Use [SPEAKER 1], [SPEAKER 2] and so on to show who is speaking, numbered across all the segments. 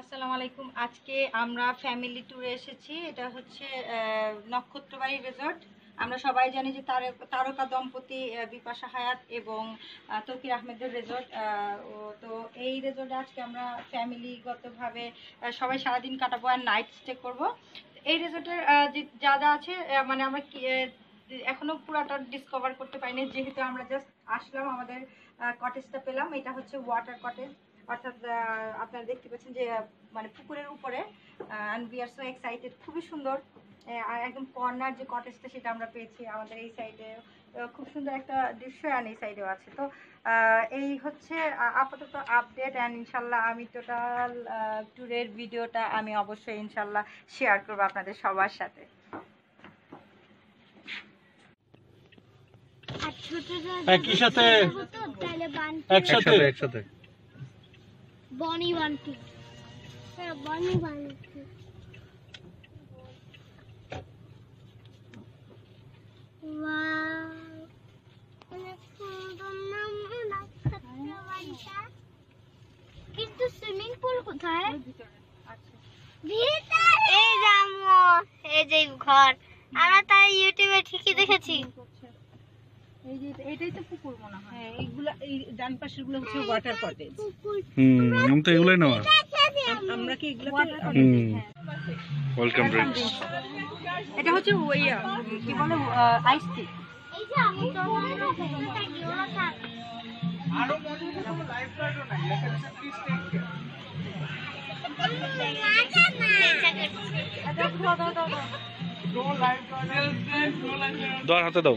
[SPEAKER 1] আসসালামু আলাইকুম। আজকে আমরা ফ্যামিলি ট্যুরে এসেছি। এটা হচ্ছে নক্ষত্রবাড়ি রিসর্ট আমরা সবাই জানি যে তারকা দম্পতি বিপাশা হায়াত এবং তকির আহমেদের রেজর্ট তো এই রেজর্টে আজকে আমরা ফ্যামিলিগতভাবে সবাই সারাদিন কাটাবো আর নাইট স্টে করব। এই রেজর্টের যা যা আছে মানে আমরা এখনও পুরাটা ডিসকভার করতে পারিনি। যেহেতু আমরা জাস্ট আসলাম, আমাদের কটেজটা পেলাম, এটা হচ্ছে ওয়াটার কটেজ অর্থাৎ আপনারা দেখতে পাচ্ছেন যে মানে পুকুরের উপরে and we are so excited খুবই সুন্দর। একদম কর্নার যে কটেজটা সেটা আমরা পেয়েছি আমাদের এই সাইডে খুব সুন্দর একটা দৃশ্য আর এই সাইডেও আছে। তো আহ, এই হচ্ছে আপাতত আপডেট অ্যান্ড ইনশাল্লাহ আমি টোটাল ট্যুরের ভিডিওটা আমি অবশ্যই ইনশাল্লাহ শেয়ার করব আপনাদের সবার সাথে।
[SPEAKER 2] আর ছোটরা
[SPEAKER 3] একই সাথে?
[SPEAKER 2] হতো? তাহলে বান্টি
[SPEAKER 3] একসাথে
[SPEAKER 4] একসাথে।
[SPEAKER 2] বনি বান্টি হ্যাঁ বনি বান্টি কিন্তু সুইমিং পুল কোথায় এই যে ঘর। আমরা তাই ইউটিউবে ঠিকই দেখেছি।
[SPEAKER 1] এই যে এটাই তো পুকুর মনে হয়। হ্যাঁ এইগুলা এই ডান পাশেরগুলো হচ্ছে ওয়াটার কটেজ
[SPEAKER 4] হুম আমি তো এগুলোই নেওয়া।
[SPEAKER 1] আমরা কি
[SPEAKER 4] ওয়েলকাম ড্রিঙ্কস
[SPEAKER 1] এটা হচ্ছে ওই কি বলে আইস টি
[SPEAKER 2] এই যে আমি তো ওরা থাক
[SPEAKER 4] দর হাতে দাও।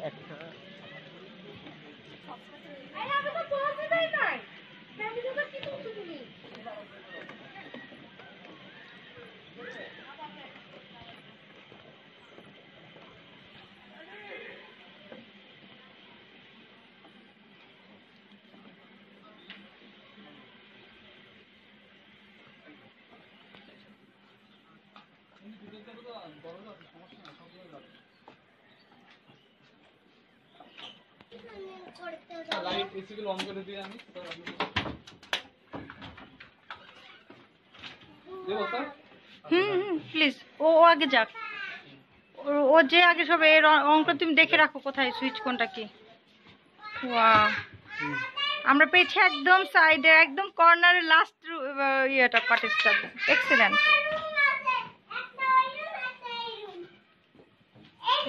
[SPEAKER 3] একটা
[SPEAKER 1] হুম হুম প্লিজ ও ও আগে যাক। ও- যে আগে সব এর অঙ্ক তুমি দেখে রাখো কোথায় সুইচ কোনটা কি। আমরা পেয়েছি একদম সাইডে একদম কর্নারে লাস্ট ইয়েটা কটেজটা এক্সেলেন্ট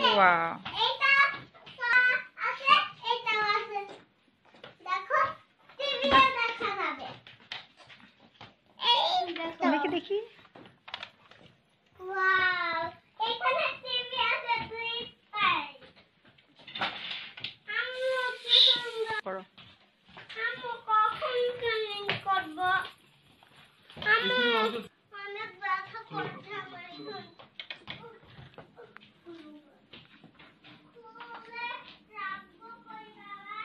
[SPEAKER 1] ওয়াও
[SPEAKER 2] এইটা আছে এইটাও আছে দেখো টিভিতে দেখি দেখি ওয়াও এখানে টিভি আছে দুই সাইড আমি
[SPEAKER 1] করো
[SPEAKER 2] আম্মু কখন ট্রেনিং করব আম্মু অনেক ব্যথা করছে আমার এখন খুলে রাখব কই বাবা?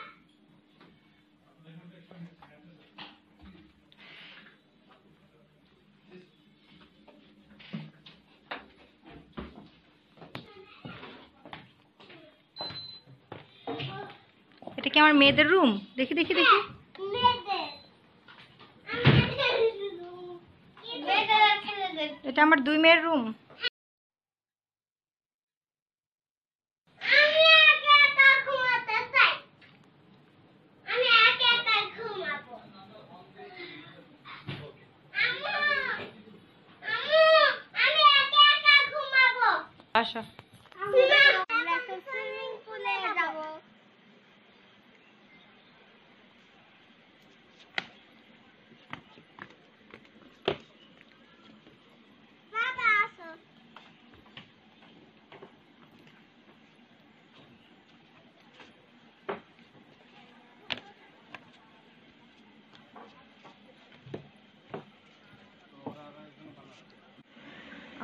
[SPEAKER 1] এটা কি আমার মেয়েদের রুম দেখি দেখি দেখি। এটা আমার দুই মেয়ের রুম
[SPEAKER 2] আমি একা একা ঘুমাতে চাই আমি একা একা ঘুমাবো আম্মু আম্মু আমি একা একা ঘুমাবো
[SPEAKER 1] আসো
[SPEAKER 2] আমরা এখন সুইমিং পুলে যাব বাবা আসো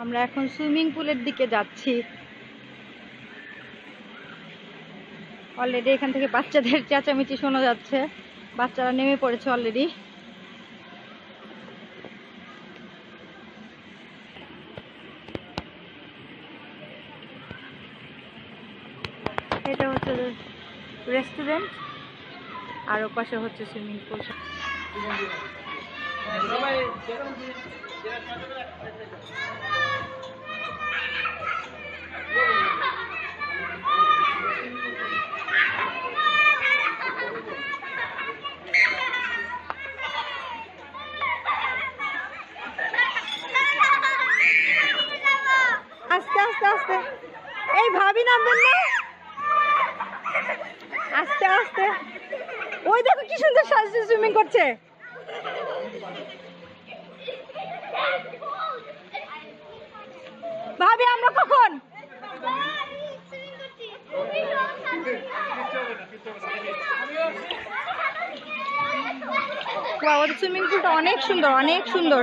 [SPEAKER 1] আমরা এখন সুইমিং পুলের দিকে যাচ্ছি। অলরেডি এখান থেকে বাচ্চাদের চেঁচামেচি শোনা যাচ্ছে। বাচ্চারা নেমে পড়েছে অলরেডি এটা হচ্ছে রেস্টুরেন্ট আর ও পাশে হচ্ছে সুইমিং পুল আস্তে আস্তে আস্তে। এই ভাবি নামবেন না? আস্তে আস্তে। ওই দেখো কি সুন্দর সাজছে সুইমিং করছে। ভাবি আমরা কখন ওদের সুইমিং পুলটা অনেক সুন্দর অনেক সুন্দর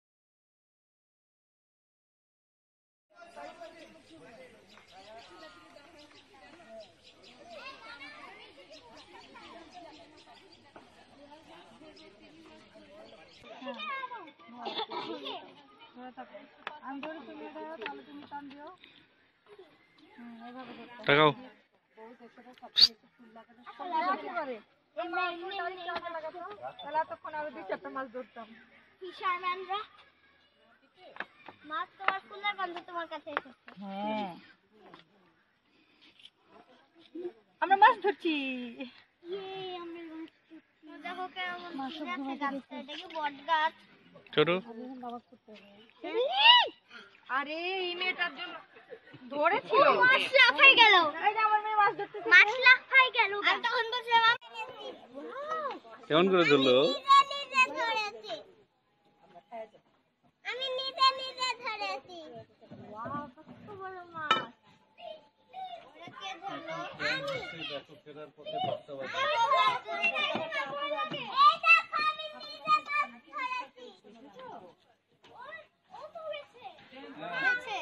[SPEAKER 2] মাছ তোমার গন্ধ তোমার কাছে এসেছে
[SPEAKER 1] হ্যাঁ আমরা মাছ ধরছি।
[SPEAKER 2] দেখো কেমন গাছে গাছটা এটা কি বট গাছ।
[SPEAKER 4] ছোট
[SPEAKER 1] আরে এই মেয়েটার জন্য ধরেছিল
[SPEAKER 2] মাছ লাফাই গেল।
[SPEAKER 1] এই যে আমার মেয়ে মাছ ধরতেছে।
[SPEAKER 2] মাছ লাফাই গেল। তখন বলছিলাম আমি
[SPEAKER 4] কেমন করে ধরলো
[SPEAKER 2] নিজে নিজে ধরেছি আমি নিজে নিজে ধরেছি ওয়াও কত বড় মাছ ওরা কে ধরলো আমি এই দেখো আমি নিজে মাছ ধরেছি ও তো উড়েছে উড়েছে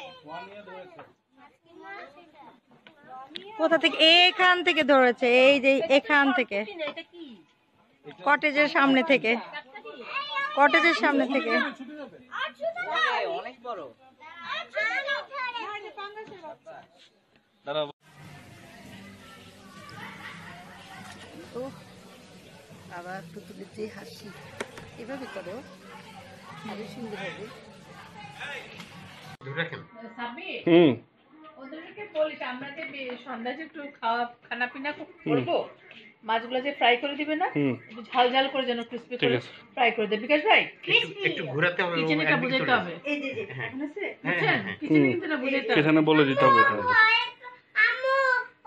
[SPEAKER 1] কোথা থেকে এখান থেকে ধরেছে এই যে এখান থেকে। কটেজের সামনে থেকে। কটেজের সামনে থেকে।
[SPEAKER 5] অনেক বড়
[SPEAKER 1] আবার পুতুলের যে হাসি। এভাবে করো আরও সুন্দর হবে।
[SPEAKER 4] হুম।
[SPEAKER 6] বলিস আমরা যে সন্ধ্যায় যে একটু খাওয়া খানা পিনা করব মাছগুলো যে ফ্রাই করে দিবে না একটু ঝাল ঝাল করে যেন ক্রিস্পি করে। ফ্রাই করে দেবে। বিকাশ ভাই
[SPEAKER 7] একটু ঘোরাতে হবে
[SPEAKER 6] কিচেনে এটা বুঝাইতে হবে।
[SPEAKER 1] এই যে যে
[SPEAKER 6] বুঝছেন কিচেনে কিন্তু এটা বুঝাইতে হবে।
[SPEAKER 4] বলে দিতে হবে এটা
[SPEAKER 2] আম্মু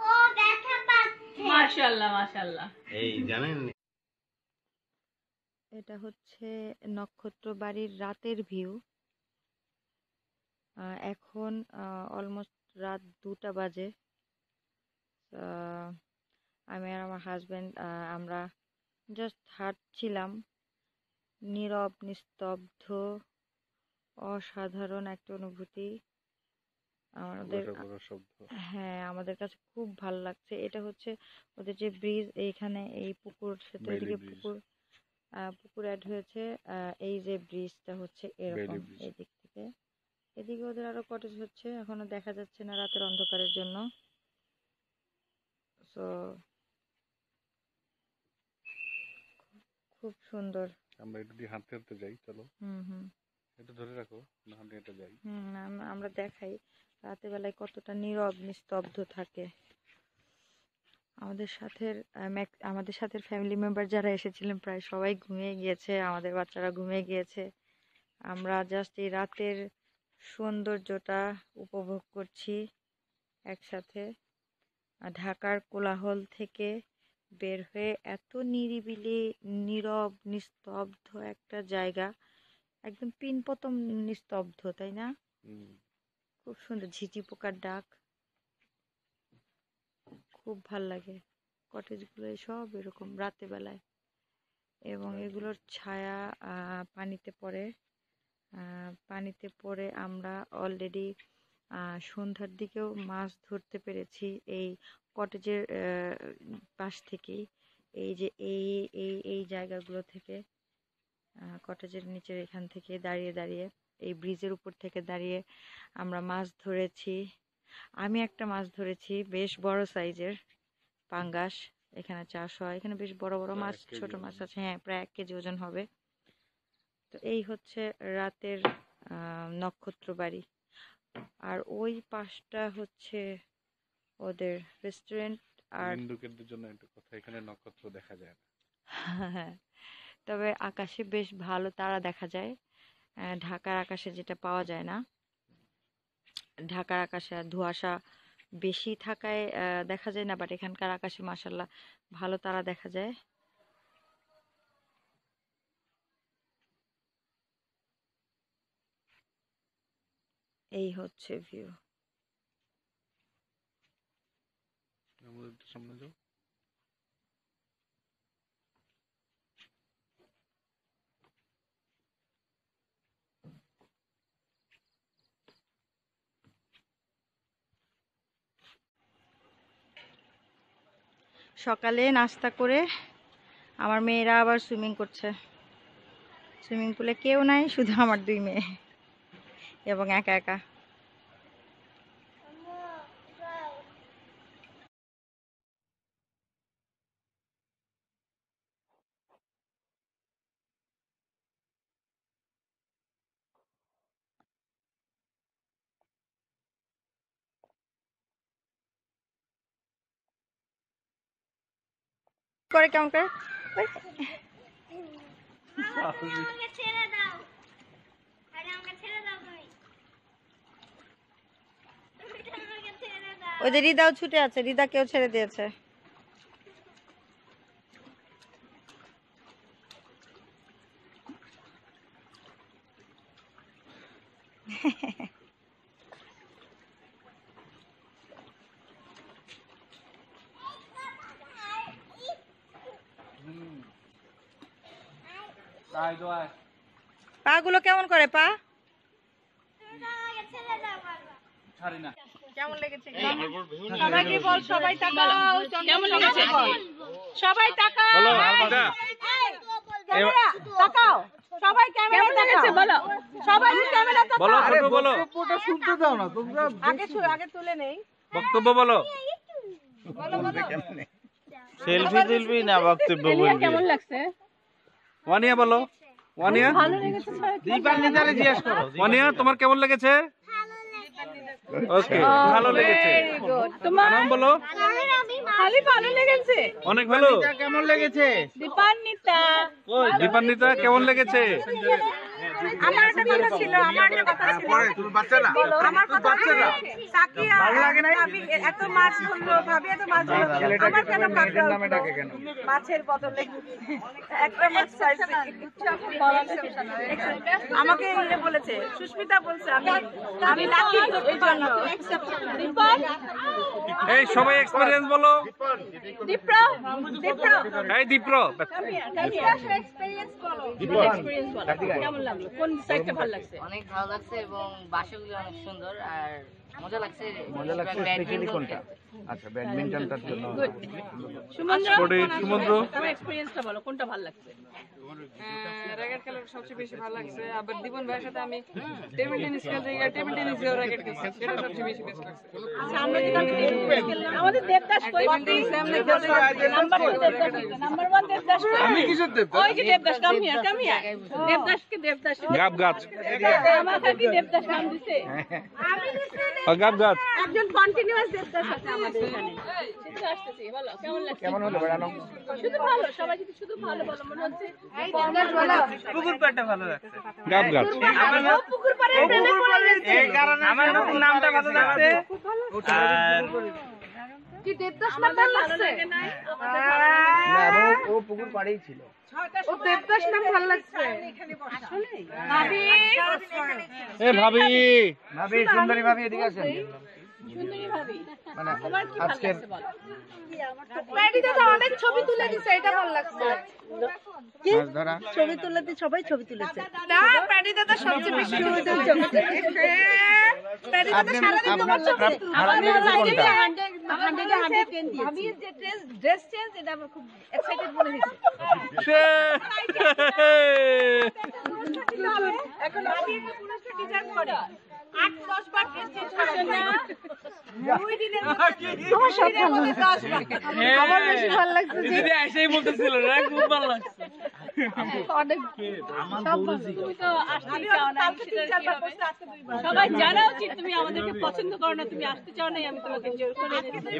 [SPEAKER 2] ও ব্যথা পাচ্ছে
[SPEAKER 6] মাশাআল্লাহ মাশাআল্লাহ।
[SPEAKER 7] এই জানেন?
[SPEAKER 1] এটা হচ্ছে নক্ষত্র বাড়ির রাতের ভিউ এখন অলমোস্ট রাত দুটা বাজে। আহ, আমি আর আমার হাজব্যান্ড আমরা জাস্ট হাঁটছিলাম। নীরব নিস্তব্ধ অসাধারণ একটা অনুভূতি। আমাদের হ্যাঁ আমাদের কাছে খুব ভালো লাগছে। এটা হচ্ছে ওদের যে ব্রিজ এইখানে এই পুকুর এদিকে পুকুর আহ, পুকুর অ্যাড হয়েছে। আহ, এই যে ব্রিজটা হচ্ছে এরকম
[SPEAKER 4] ব্রিজ।
[SPEAKER 1] এই দিক থেকে। এদিকে ওদের আরও কটেজ হচ্ছে এখনও দেখা যাচ্ছে না রাতের অন্ধকারের জন্য। তো খুব সুন্দর।
[SPEAKER 4] আমরা একটু দিয়ে হাঁটতে হাঁটতে যাই চলো।
[SPEAKER 1] হুম হুম।
[SPEAKER 4] একটু ধরে রাখো না হাঁটতে হাঁটতে যাই।
[SPEAKER 1] হুম আমরা দেখাই। রাতের বেলায় কতটা নীরব নিস্তব্ধ থাকে। আমাদের সাথে আমাদের সাথে ফ্যামিলি মেম্বার যারা এসেছিলেন প্রায় সবাই ঘুমিয়ে গিয়েছে। আমাদের বাচ্চারা ঘুমিয়ে গিয়েছে। আমরা জাস্ট এই রাতের সৌন্দর্যটা উপভোগ করছি একসাথে। ঢাকার কোলাহল থেকে বের হয়ে এত নিরিবিলি নীরব নিস্তব্ধ একটা জায়গা। একদম পিনপতম নিস্তব্ধ তাই না? খুব সুন্দর ঝিঝি পোকার ডাক। খুব ভালো লাগে। কটেজগুলো সব এরকম রাতে বেলায় এবং এগুলোর ছায়া পানিতে পড়ে। পানিতে পড়ে আমরা অলরেডি সন্ধ্যার দিকেও মাছ ধরতে পেরেছি এই কটেজের পাশ থেকেই। এই যে এই এই এই জায়গাগুলো থেকে কটেজের নিচের এখান থেকে দাঁড়িয়ে দাঁড়িয়ে এই ব্রিজের উপর থেকে দাঁড়িয়ে আমরা মাছ ধরেছি। আমি একটা মাছ ধরেছি বেশ বড় সাইজের পাঙ্গাস। এখানে চাষ হয় এখানে বেশ বড় বড় মাছ ছোট মাছ আছে হ্যাঁ প্রায় এক কেজি ওজন হবে। তো এই হচ্ছে রাতের নক্ষত্র বাড়ি। আর ওই পাশটা হচ্ছে ওদের রেস্টুরেন্ট আর
[SPEAKER 4] বিন্দুকেরদের জন্য একটা কথা এখানে নক্ষত্র দেখা যায় না।
[SPEAKER 1] হ্যাঁ তবে আকাশে বেশ ভালো তারা দেখা যায়। ঢাকার আকাশে যেটা পাওয়া যায় না। ঢাকার আকাশে আর ধোঁয়াশা বেশি থাকায় দেখা যায় না বাট এখানকার আকাশে মাসাল্লাহ ভালো তারা দেখা যায়। এই হচ্ছে ভিউ
[SPEAKER 4] সামনে যাও।
[SPEAKER 1] সকালে নাস্তা করে আমার মেয়েরা আবার সুইমিং করছে। সুইমিং পুলে কেউ নাই শুধু আমার দুই মেয়ে। ಯಾವಾಗ ಯಾಕೆ ಯಾಕ করে কেমন করে
[SPEAKER 2] ছেড়ে দাও
[SPEAKER 1] ওই যে রিদাও ছুটে আছে রিদা কেউ ছেড়ে দিয়েছে। পা গুলো কেমন করে পা? কেমন লেগেছে?
[SPEAKER 6] সবাইকে বল সবাই তাকাও কেমন লেগেছে? সবাই তাকাও।
[SPEAKER 1] তাকাও। সবাই ক্যামেরা লেগেছে? বলো। সবাই ক্যামেরা
[SPEAKER 4] বলো ছোট বলো।
[SPEAKER 1] আগে ছু- আগে তুলে নেই।
[SPEAKER 4] বক্তব্য বলো।
[SPEAKER 7] সেলফি তুলবি না বক্তব্য বলবি?
[SPEAKER 6] কেমন লাগছে?
[SPEAKER 4] ওয়ানিয়া বলো। ওয়ানিয়া?
[SPEAKER 7] দীপার নিতারে জিজ্ঞেস করো।
[SPEAKER 4] ওয়ানিয়া তোমার কেমন লেগেছে? ওকে ভালো লেগেছে।
[SPEAKER 6] তোমার?
[SPEAKER 4] নাম বলো
[SPEAKER 6] খালি ভালো লেগেছে।
[SPEAKER 4] অনেক ভালো।
[SPEAKER 7] কেমন লেগেছে?
[SPEAKER 6] দীপান্বিতা।
[SPEAKER 4] দীপান্বিতা কেমন লেগেছে?
[SPEAKER 1] আমার একটা কথা ছিল আমার একটা কথা ছিল।
[SPEAKER 7] তুমি বাচ্চারা
[SPEAKER 1] আমার কথা হচ্ছে সাকিয়া ভাবি এত মাছ ধরলো ভাবি এত মাছ ধরলো। আমার কেন কাঁকড়া উঠল? মাছের বদলে। একটা মাছ চাইছে আমাকে ইয়ে বলেছে সুস্মিতা বলছে আমি আমি লাকি এই জন্য
[SPEAKER 4] এই সবাই এক্সপেরিয়েন্স বলো।
[SPEAKER 6] দীপ্র। দীপ্র
[SPEAKER 4] এই দীপ্র।
[SPEAKER 6] কেমন লাগল? কোন সাইডটা ভালো লাগছে?
[SPEAKER 5] অনেক ভালো লাগছে এবং বাসাগুলি অনেক সুন্দর আর মজা লাগছে।
[SPEAKER 7] মজা লাগছে স্পেশালি কোনটা? আচ্ছা ব্যাডমিন্টনটার জন্য।
[SPEAKER 6] সুমন্দ্র
[SPEAKER 4] পরে সমুদ্র
[SPEAKER 6] তোমার এক্সপেরিয়েন্সটা বলো কোনটা ভালো লাগছে?
[SPEAKER 8] র্যাকেট খেলাটা সবচেয়ে বেশি ভালো লাগছে। আবার জীবন ভাইয়ের সাথে আমি টেবিল টেনিস খেলতে গিয়ে টেবিল টেনিস দিয়েও র্যাকেট খেলছি সেটা সবচেয়ে বেশি বেস্ট লাগছে।
[SPEAKER 6] আচ্ছা আমরা যদি খেললাম। আমাদের দেবদাস কই? Number two Devdas number one Devdas আমি কিসের দেবদাস? ওই যে Devdas come here come here দেবদাসকে Devdas.
[SPEAKER 4] গাব গাছ
[SPEAKER 6] আমাকে কি দেবদাস নাম দিছে?
[SPEAKER 4] গাব গাত
[SPEAKER 6] একজন কন্টিনিউয়াস দেখতে আছে আমাদের এখানে। শুধু আসতেছি বলো কেমন লাগছে
[SPEAKER 7] কেমন হলো বেড়ানো
[SPEAKER 6] শুধু ভালো সবাই যদি শুধু ভালো বলো মনে হচ্ছে
[SPEAKER 5] পুকুর পাড়টা ভালো লাগছে।
[SPEAKER 4] গাত
[SPEAKER 6] গাত পুকুর পাড়ে প্রেমে পড়ে গেছে
[SPEAKER 5] এই কারণে আমার নতুন নামটা ভালো। লাগছে আর
[SPEAKER 6] কি দেবদাস নাম ভালো লাগছে?
[SPEAKER 7] না ও পুকুর পাড়েই ছিল।
[SPEAKER 6] ও দেবদাস নাম ভালো লাগছে। ভাবি?
[SPEAKER 4] এ ভাবি!
[SPEAKER 7] ভাবি সুন্দরী ভাবি এদিকে আসেন। মানে আজকের
[SPEAKER 1] অনেক ছবি তুলে দিছে এটা ভালো লাগছে। সবাই ছবি তুলেছে।
[SPEAKER 6] না প্যাডি দাদা সবচেয়ে বেশি ছবি তুলছে।
[SPEAKER 1] প্যাডি দাদা সারাদিন তোমার ছবি
[SPEAKER 6] ভাবি যে ড্রেস ড্রেস চেঞ্জ এটা আমার খুব এক্সাইটেড মনে হয়েছে। এখন আমি একটা পুরস্কার ডিজার্ভ করে। আট দশ বার ড্রেস চেঞ্জ করে তোমার সব ভালো
[SPEAKER 1] আমার বেশি ভালো লাগছে যে
[SPEAKER 5] দিদি এসেই বলতেছিল না খুব ভালো লাগছে।
[SPEAKER 6] হবে? সবাই জানা উচিত তুমি আমাদেরকে পছন্দ করো না তুমি আসতে চাও নাই আমি তোমাকে জোর করে এনেছি।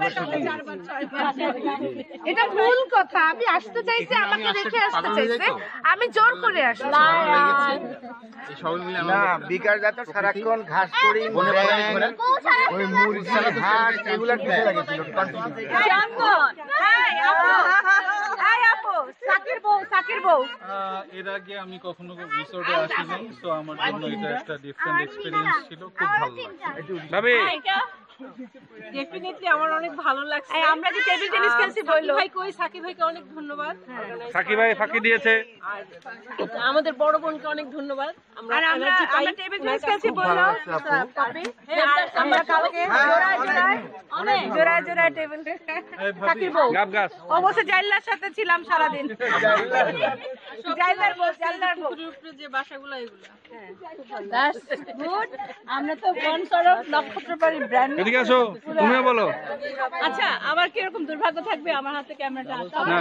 [SPEAKER 1] এটা ভুল কথা আমি আসতে চাইছি আমাকে রেখে আসতে চাইছে আমি জোর করে আসলাম
[SPEAKER 7] না দা তো সারাক্ষণ ঘাস করি ওই মুরগি এগুলার পিছনে লাগেছিল
[SPEAKER 6] হাই আপু সাকির বউ সাকির বউ।
[SPEAKER 3] এর আগে আমি কখনো রিসোর্টে আসিনি তো আমার জন্য এটা একটা ডিফারেন্ট এক্সপিরিয়েন্স ছিল খুব ভালো লাগছে।
[SPEAKER 4] ভাবি
[SPEAKER 6] ডেফিনেটলি আমার অনেক ভালো লাগছে। আমরা যে টেবিল টেনিস খেলছি বলল। ভাই কই? সাকিব ভাইকে অনেক ধন্যবাদ।
[SPEAKER 4] সাকিব ভাই ফাঁকি দিয়েছে।
[SPEAKER 6] আমাদের বড় বোনকে অনেক ধন্যবাদ। আমরা আমরা আমরা টেবিল টেনিস খেলছি বলল কপি আমরা কালকে জোড়ায় জোড়ায় অনেক। জোড়ায় জোড়ায় টেবিল সাকিব
[SPEAKER 4] গাব গাছ।
[SPEAKER 6] অবশ্য জাইল্লার সাথে ছিলাম সারাদিন। জাইল্লার বউ জাইল্লার বউ।
[SPEAKER 8] যে বাসাগুলো এগুলো।
[SPEAKER 6] দ্যাটস গুড আমরা তো বনসর অফ ব্র্যান্ড
[SPEAKER 4] এদিকে আসো। তুমিও বলো।
[SPEAKER 6] আচ্ছা আমার কীরকম দুর্ভাগ্য থাকবে? আমার হাতে ক্যামেরাটা
[SPEAKER 4] না।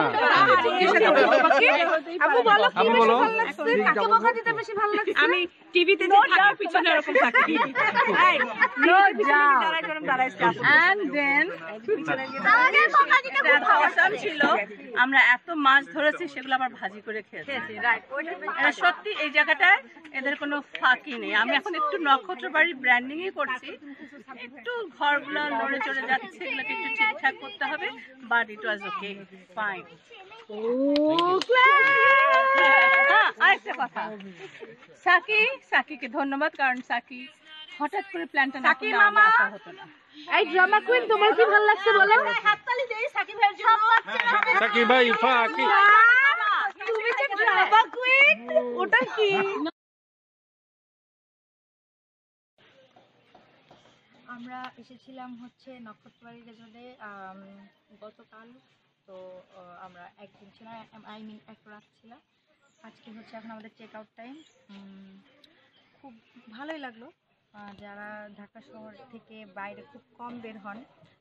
[SPEAKER 6] আপু বলো কি বেশি
[SPEAKER 4] বলো।
[SPEAKER 6] ভালো লাগছে? কাকে বকা দিতে বেশি ভালো লাগছে? আমি টিভিতে যে থাকি পিছনে এরকম থাকি। এই নো যাও এন্ড দেন
[SPEAKER 2] আমাদের বকা দিতে খুব
[SPEAKER 6] ছিল আমরা এত মাছ ধরেছি সেগুলো আবার ভাজি করে খেয়েছি। রাইট সত্যি এই জায়গাটায় এদের কোনো ফাঁকি নেই আমি এখন একটু নক্ষত্র বাড়ির ব্র্যান্ডিং করছি। একটু ঘরগুলো নড়ে চড়ে যাচ্ছে এগুলোকে একটু ঠিকঠাক করতে হবে but it was okay fine হ্যাঁ, আরেকটা কথা। সাকি সাকিকে ধন্যবাদ কারণ সাকি হঠাৎ করে প্ল্যানটা না করলে আমার হতো না। এই ড্রামা কুইন তোমার কি ভালো লাগছে বলো? হাততালি দেই সাকি ভাইয়ের জন্য।
[SPEAKER 4] সাকিব ভাই ফাঁকি।
[SPEAKER 6] তুমি যে ড্রামা কুইন ওটা কি?
[SPEAKER 1] আমরা এসেছিলাম হচ্ছে নক্ষত্রবাড়ি রেজর্টে গতকাল। তো আমরা একদিন ছিলাম, আই মিন এক রাত ছিলাম। আজকে হচ্ছে এখন আমাদের চেক আউট টাইম খুব ভালোই লাগল। যারা ঢাকা শহর থেকে বাইরে খুব কম বের হন,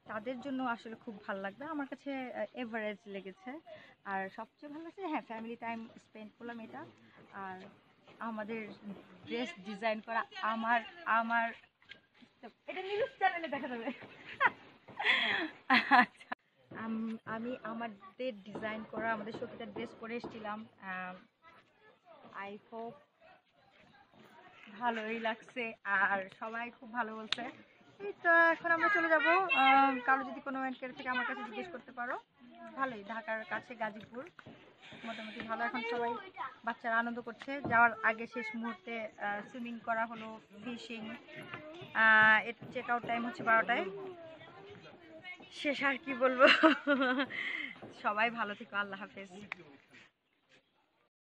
[SPEAKER 1] তাদের জন্য আসলে খুব ভালো লাগবে। আমার কাছে এভারেজ লেগেছে। আর সবচেয়ে ভালো লাগছে হ্যাঁ ফ্যামিলি টাইম স্পেন্ড করলাম এটা। আর আমাদের ড্রেস ডিজাইন করা আমার আমার এটা নিউজ চ্যানেলে দেখা যাবে। আচ্ছা। আম- আমি আমাদের ডিজাইন করা আমাদের সত্যিটা ড্রেস পরে এসেছিলাম। আই হোপ ভালোই লাগছে আর সবাই খুব ভালো বলছে। এই তো এখন আমরা চলে যাব। কারও যদি কোনো এনকার থেকে আমার কাছে জিজ্ঞেস করতে পারো। ভালোই, ঢাকার কাছে গাজীপুর। মোটামুটি ভালো, এখন সবাই বাচ্চারা আনন্দ করছে। যাওয়ার আগে শেষ মুহূর্তে সুইমিং করা হলো ফিশিং এর চেক আউট টাইম হচ্ছে বারোটায়। শেষ আর কি বলব? সবাই ভালো থেকো, আল্লাহ হাফেজ।